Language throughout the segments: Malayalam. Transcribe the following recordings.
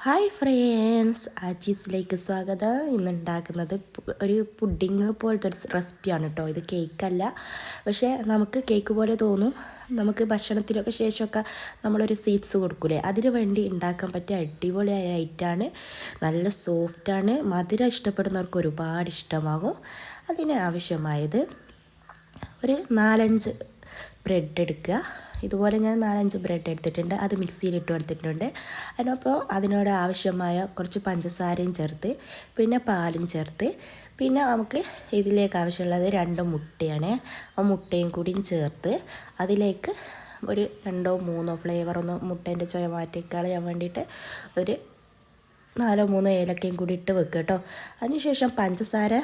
ഹായ് ഫ്രണ്ട്സ് ആച്ചീസിലേക്ക് സ്വാഗതം. ഇന്ന് ഉണ്ടാക്കുന്നത് ഒരു പുഡിങ് പോലത്തെ ഒരു റെസിപ്പിയാണ് കേട്ടോ ഇത് കേക്കല്ല. പക്ഷേ നമുക്ക് കേക്ക് പോലെ തോന്നും. നമുക്ക് ഭക്ഷണത്തിനൊക്കെ ശേഷമൊക്കെ നമ്മളൊരു സ്വീറ്റ്സ് കൊടുക്കൂലേ? അതിന് വേണ്ടി ഉണ്ടാക്കാൻ പറ്റിയ അടിപൊളിയായ ഐറ്റാണ്. നല്ല സോഫ്റ്റാണ്. മധുരം ഇഷ്ടപ്പെടുന്നവർക്ക് ഒരുപാട് ഇഷ്ടമാകും. അതിന് ആവശ്യമായത് ഒരു നാലഞ്ച് ബ്രെഡ് എടുക്കുക. ഇതുപോലെ ഞാൻ നാലഞ്ച് ബ്രെഡ് എടുത്തിട്ടുണ്ട്. അത് മിക്സിയിൽ ഇട്ട് എടുത്തിട്ടുണ്ട് അതിനപ്പോൾ അതിനോട് ആവശ്യമായ കുറച്ച് പഞ്ചസാരയും ചേർത്ത് പിന്നെ പാലും ചേർത്ത് പിന്നെ നമുക്ക് ഇതിലേക്ക് ആവശ്യമുള്ളത് രണ്ട് മുട്ടയാണ്. ആ മുട്ടയും കൂടിയും ചേർത്ത് അതിലേക്ക് ഒരു രണ്ടോ മൂന്നോ ഫ്ലേവർ ഒന്ന് മുട്ടേന്റെ ചുയ മാറ്റി കളയാൻ വേണ്ടിയിട്ട് ഒരു നാലോ മൂന്നോ ഏലക്കയും കൂടി ഇട്ട് വെക്കുക കേട്ടോ അതിനുശേഷം പഞ്ചസാര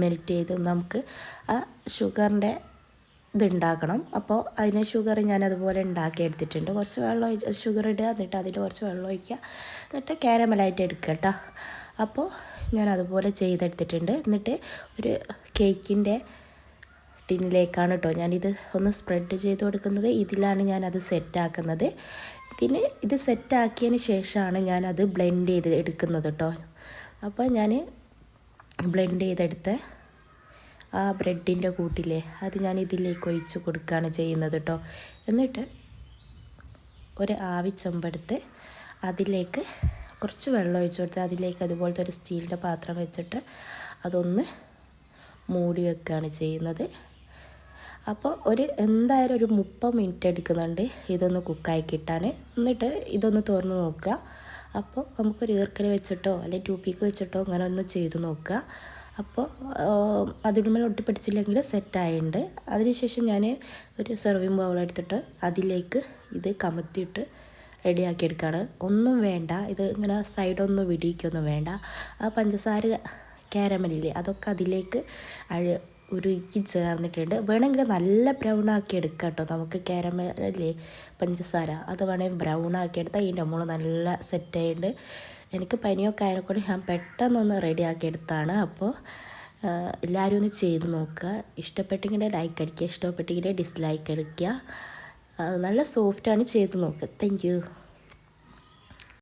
മെൽറ്റ് ചെയ്ത് നമുക്ക് ആ ഷുഗറിന്റെ ഇതുണ്ടാക്കണം. അപ്പോൾ അതിന് ഷുഗർ ഞാൻ അതുപോലെ ഉണ്ടാക്കി എടുത്തിട്ടുണ്ട്. കുറച്ച് വെള്ളം ഷുഗർ ഇടുക എന്നിട്ട് അതിൽ കുറച്ച് വെള്ളം ഒഴിക്കുക. എന്നിട്ട് കാരമലായിട്ട് എടുക്കുക കേട്ടോ അപ്പോൾ ഞാൻ അതുപോലെ ചെയ്തെടുത്തിട്ടുണ്ട്. എന്നിട്ട് ഒരു കേക്കിന്റെ ടിന്നിലേക്കാണ് കേട്ടോ ഞാനിത് ഒന്ന് സ്പ്രെഡ് ചെയ്ത് കൊടുക്കുന്നത്. ഇതിലാണ് ഞാനത് സെറ്റാക്കുന്നത് ഇതിന് ഇത് സെറ്റാക്കിയതിന് ശേഷമാണ് ഞാനത് ബ്ലെൻഡ് ചെയ്ത് എടുക്കുന്നത് കേട്ടോ അപ്പോൾ ഞാൻ ബ്ലെൻഡ് ചെയ്തെടുത്ത ആ ബ്രെഡിന്റെ കൂട്ടില്ലേ അത് ഞാൻ ഇതിലേക്ക് ഒഴിച്ച് കൊടുക്കുകയാണ് ചെയ്യുന്നത് കേട്ടോ എന്നിട്ട് ഒരു ആവി ചെമ്പെടുത്ത് അതിലേക്ക് കുറച്ച് വെള്ളം ഒഴിച്ചു കൊടുത്ത് അതിലേക്ക് അതുപോലത്തെ ഒരു സ്റ്റീലിന്റെ പാത്രം വെച്ചിട്ട് അതൊന്ന് മൂടി വെക്കുകയാണ് ചെയ്യുന്നത്. അപ്പോൾ ഒരു എന്തായാലും ഒരു മുപ്പത് മിനിറ്റ് എടുക്കുന്നുണ്ട് ഇതൊന്ന് കുക്കായി കിട്ടാൻ. എന്നിട്ട് ഇതൊന്ന് തുറന്ന് നോക്കുക. അപ്പോൾ നമുക്കൊരു ഈർക്കൽ വെച്ചിട്ടോ അല്ലെങ്കിൽ ടൂപ്പിക്ക് വെച്ചിട്ടോ അങ്ങനെ ഒന്ന് ചെയ്ത് നോക്കുക. അപ്പോൾ അതിനുമേൽ ഒട്ടിപ്പിടിച്ചില്ലെങ്കിൽ സെറ്റായിട്ടുണ്ട് അതിനുശേഷം ഞാൻ ഒരു സെർവിങ് ബൗൾ എടുത്തിട്ട് അതിലേക്ക് ഇത് കമത്തിയിട്ട് റെഡിയാക്കി എടുക്കുകയാണ് ഒന്നും വേണ്ട. ഇത് ഇങ്ങനെ സൈഡൊന്നും വിടിയിക്കൊന്നും വേണ്ട. ആ പഞ്ചസാര കാരമലില്ലേ അതൊക്കെ അതിലേക്ക് അഴ ഉരുക്കി ചേർന്നിട്ടുണ്ട്. വേണമെങ്കിൽ നല്ല ബ്രൗൺ ആക്കി എടുക്കാം കേട്ടോ നമുക്ക് കാരമല്ലേ പഞ്ചസാര. അത് വേണമെങ്കിൽ ബ്രൗൺ ആക്കി എടുത്താൽ ഇതിന്റെ മുകളിൽ നല്ല സെറ്റായിട്ട് എനിക്ക് പനിയൊക്കെ ആയതിനെക്കൊണ്ട് ഞാൻ പെട്ടെന്നൊന്ന് റെഡി ആക്കി എടുത്താണ്. അപ്പോൾ എല്ലാവരും ഒന്ന് ചെയ്ത് നോക്കുക. ഇഷ്ടപ്പെട്ടെങ്കിൽ ലൈക്ക് അടിക്കുക. ഇഷ്ടപ്പെട്ടെങ്കിൽ ഡിസ്ലൈക്ക് അടിക്കുക. നല്ല സോഫ്റ്റാണ് ചെയ്ത് നോക്കുക താങ്ക്